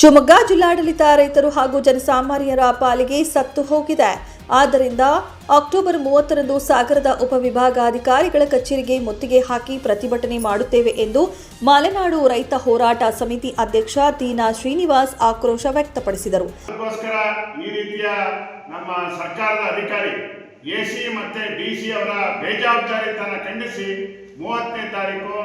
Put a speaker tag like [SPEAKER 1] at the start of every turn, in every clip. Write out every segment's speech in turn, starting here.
[SPEAKER 1] ಶಿವಮೊಗ್ಗ ಜಿಲ್ಲಾಡಳಿತ ರೈತರು ಹಾಗೂ ಜನಸಾಮಾನ್ಯರ ಪಾಲಿಗೆ ಸತ್ತು ಹೋಗಿದೆ. ಆದ್ದರಿಂದ ಅಕ್ಟೋಬರ್ ಮೂವತ್ತರಂದು ಸಾಗರದ ಉಪವಿಭಾಗಾಧಿಕಾರಿಗಳ ಕಚೇರಿಗೆ ಮುತ್ತಿಗೆ ಹಾಕಿ ಪ್ರತಿಭಟನೆ ಮಾಡುತ್ತೇವೆ ಎಂದು ಮಲೆನಾಡು ರೈತ ಹೋರಾಟ ಸಮಿತಿ ಅಧ್ಯಕ್ಷ ದೀನಾ ಶ್ರೀನಿವಾಸ್ ಆಕ್ರೋಶ ವ್ಯಕ್ತಪಡಿಸಿದರು.
[SPEAKER 2] ಎಸಿ ಮತ್ತೆ ಡಿ ಸಿ ಅವರ ಬೇಜವಾಬ್ದಾರಿತನ ಖಂಡಿಸಿ ಮೂವತ್ತನೇ ತಾರೀಕು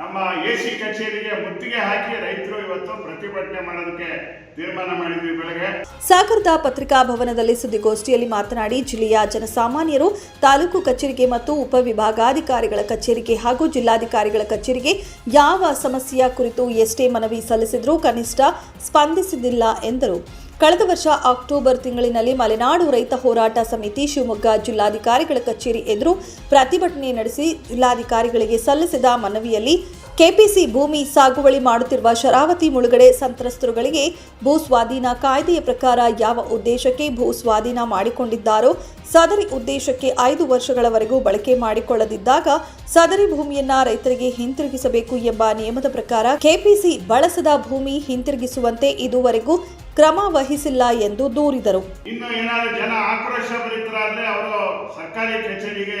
[SPEAKER 2] ನಮ್ಮ ಎಸಿ ಕಚೇರಿಗೆ ಮುತ್ತಿಗೆ ಹಾಕಿ ರೈತರು ಇವತ್ತು ಪ್ರತಿಭಟನೆ ಮಾಡೋದಕ್ಕೆ ತೀರ್ಮಾನ ಮಾಡಿದ್ವಿ ಬೆಳಗ್ಗೆ.
[SPEAKER 1] ಸಾಗರದ ಪತ್ರಿಕಾ ಭವನದಲ್ಲಿ ಸುದ್ದಿಗೋಷ್ಠಿಯಲ್ಲಿ ಮಾತನಾಡಿ, ಜಿಲ್ಲೆಯ ಜನಸಾಮಾನ್ಯರು ತಾಲೂಕು ಕಚೇರಿಗೆ ಮತ್ತು ಉಪವಿಭಾಗಾಧಿಕಾರಿಗಳ ಕಚೇರಿಗೆ ಹಾಗೂ ಜಿಲ್ಲಾಧಿಕಾರಿಗಳ ಕಚೇರಿಗೆ ಯಾವ ಸಮಸ್ಯೆಯ ಕುರಿತು ಎಷ್ಟೇ ಮನವಿ ಸಲ್ಲಿಸಿದ್ರೂ ಕನಿಷ್ಠ ಸ್ಪಂದಿಸಿದಿಲ್ಲ ಎಂದರು. ಕಳೆದ ವರ್ಷ ಅಕ್ಟೋಬರ್ ತಿಂಗಳಿನಲ್ಲಿ ಮಲೆನಾಡು ರೈತ ಹೋರಾಟ ಸಮಿತಿ ಶಿವಮೊಗ್ಗ ಜಿಲ್ಲಾಧಿಕಾರಿಗಳ ಕಚೇರಿ ಎದುರು ಪ್ರತಿಭಟನೆ ನಡೆಸಿ ಜಿಲ್ಲಾಧಿಕಾರಿಗಳಿಗೆ ಸಲ್ಲಿಸಿದ ಮನವಿಯಲ್ಲಿ ಕೆಪಿಸಿ ಭೂಮಿ ಸಾಗುವಳಿ ಮಾಡುತ್ತಿರುವ ಶರಾವತಿ ಮುಳುಗಡೆ ಸಂತ್ರಸ್ತರುಗಳಿಗೆ ಭೂ ಸ್ವಾಧೀನ ಕಾಯ್ದೆಯ ಪ್ರಕಾರ ಯಾವ ಉದ್ದೇಶಕ್ಕೆ ಭೂ ಸ್ವಾಧೀನ ಮಾಡಿಕೊಂಡಿದ್ದಾರೋ ಸದರಿ ಉದ್ದೇಶಕ್ಕೆ ಐದು ವರ್ಷಗಳವರೆಗೂ ಬಳಕೆ ಮಾಡಿಕೊಳ್ಳದಿದ್ದಾಗ ಸದರಿ ಭೂಮಿಯನ್ನ ರೈತರಿಗೆ ಹಿಂತಿರುಗಿಸಬೇಕು ಎಂಬ ನಿಯಮದ ಪ್ರಕಾರ ಕೆಪಿಸಿ ಬಳಸದ ಭೂಮಿ ಹಿಂತಿರುಗಿಸುವಂತೆ ಇದುವರೆಗೂ ಕ್ರಮ ವಹಿಸಿಲ್ಲ ಎಂದು ದೂರಿದರು.
[SPEAKER 2] ಇನ್ನು ಏನಾದ್ರು ಜನ ಆಕ್ರೋಶ ಭರಿತರಾದ್ರೆ ಅವರು ಸರ್ಕಾರಿ ಕಚೇರಿಗೆ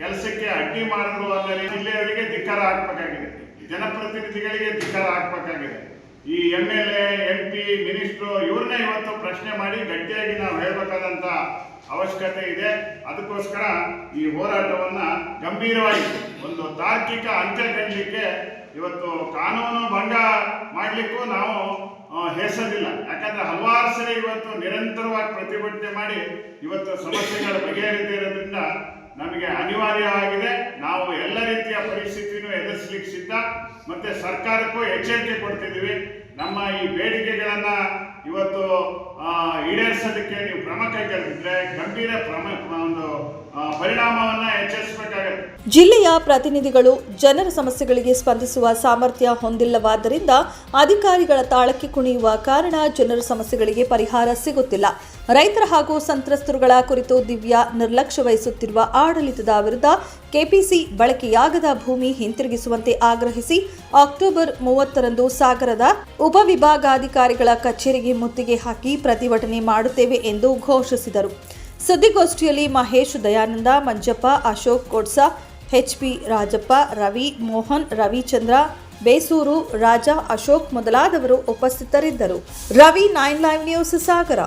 [SPEAKER 2] ಕೆಲಸಕ್ಕೆ ಅಡ್ಡಿ ಮಾಡಿದ್ರು ಅಂದರೆ ಜಿಲ್ಲೆಯವರಿಗೆ ಧಿಕ್ಕಾರ ಹಾಕ್ಬೇಕಾಗಿದೆ. ಜನಪ್ರತಿನಿಧಿಗಳಿಗೆ ಧಿಕ್ಕಾರ ಹಾಕ್ಬೇಕಾಗಿದೆ. ಈ M L A M P minister ಇವ್ರನ್ನೇ ಇವತ್ತು ಪ್ರಶ್ನೆ ಮಾಡಿ ಗಟ್ಟಿಯಾಗಿ ನಾವು ಹೇಳಬೇಕಾದಂತ ಅವಶ್ಯಕತೆ ಇದೆ. ಅದಕ್ಕೋಸ್ಕರ ಈ ಹೋರಾಟವನ್ನ ಗಂಭೀರವಾಗಿ ಒಂದು ತಾರ್ಕಿಕ ಅಂತ್ಯ ಕಂಡಲಿಕ್ಕೆ ಇವತ್ತು ಕಾನೂನು ಭಂಗ ಮಾಡಲಿಕ್ಕೂ ನಾವು ಹೆಸರಿಲ್ಲ. ಯಾಕಂದ್ರೆ ಹಲವಾರು ಸರಿ ಇವತ್ತು ನಿರಂತರವಾಗಿ ಪ್ರತಿಭಟನೆ ಮಾಡಿ ಇವತ್ತು ಸಮಸ್ಯೆಗಳು ಬಗೆಹರಿದೇ ಇರೋದ್ರಿಂದ ನಮಗೆ ಅನಿವಾರ್ಯವಾಗಿದೆ ನಾವು ಎಲ್ಲ ರೀತಿಯ ಪರಿಸ್ಥಿತಿನೂ ಎದುರಿಸಲಿಕ್ಕೆ ಸಿದ್ಧ. ಮತ್ತೆ ಸರ್ಕಾರಕ್ಕೂ ಎಚ್ಚರಿಕೆ ಕೊಡ್ತಿದ್ದೀವಿ. ನಮ್ಮ ಈ ಬೇಡಿಕೆಗಳನ್ನ ಇವತ್ತು ಈಡೇರಿಸೋದಕ್ಕೆ ನೀವು ಕ್ರಮ ಕೈಗೊಳ್ಳಿದ್ರೆ ಗಂಭೀರ ಕ್ರಮ ಒಂದು
[SPEAKER 1] ಜಿಲ್ಲೆಯ ಪ್ರತಿನಿಧಿಗಳು ಜನರ ಸಮಸ್ಯೆಗಳಿಗೆ ಸ್ಪಂದಿಸುವ ಸಾಮರ್ಥ್ಯ ಹೊಂದಿಲ್ಲವಾದ್ದರಿಂದ ಅಧಿಕಾರಿಗಳ ತಾಳಕ್ಕೆ ಕುಣಿಯುವ ಕಾರಣ ಜನರ ಸಮಸ್ಯೆಗಳಿಗೆ ಪರಿಹಾರ ಸಿಗುತ್ತಿಲ್ಲ. ರೈತರ ಹಾಗೂ ಸಂತ್ರಸ್ತರುಗಳ ಕುರಿತು ದಿವ್ಯಾ ನಿರ್ಲಕ್ಷ್ಯ ವಹಿಸುತ್ತಿರುವ ಆಡಳಿತದ ವಿರುದ್ಧ ಕೆಪಿಸಿ ಬಳಕೆಯಾಗದ ಭೂಮಿ ಹಿಂತಿರುಗಿಸುವಂತೆ ಆಗ್ರಹಿಸಿ ಅಕ್ಟೋಬರ್ ಮೂವತ್ತರಂದು ಸಾಗರದ ಉಪವಿಭಾಗಾಧಿಕಾರಿಗಳ ಕಚೇರಿಗೆ ಮುತ್ತಿಗೆ ಹಾಕಿ ಪ್ರತಿಭಟನೆ ಮಾಡುತ್ತೇವೆ ಎಂದು ಘೋಷಿಸಿದರು. ಸುದ್ದಿಗೋಷ್ಠಿಯಲ್ಲಿ ಮಹೇಶ್, ದಯಾನಂದ, ಮಂಜಪ್ಪ, ಅಶೋಕ್ ಕೋಡ್ಸ ಎಚ್ ಪಿ ರಾಜಪ್ಪ, ರವಿ ಮೋಹನ್, ರವಿಚಂದ್ರ, ಬೇಸೂರು ರಾಜ ಅಶೋಕ್ ಮೊದಲಾದವರು ಉಪಸ್ಥಿತರಿದ್ದರು. Ravi nine live news, Sagara.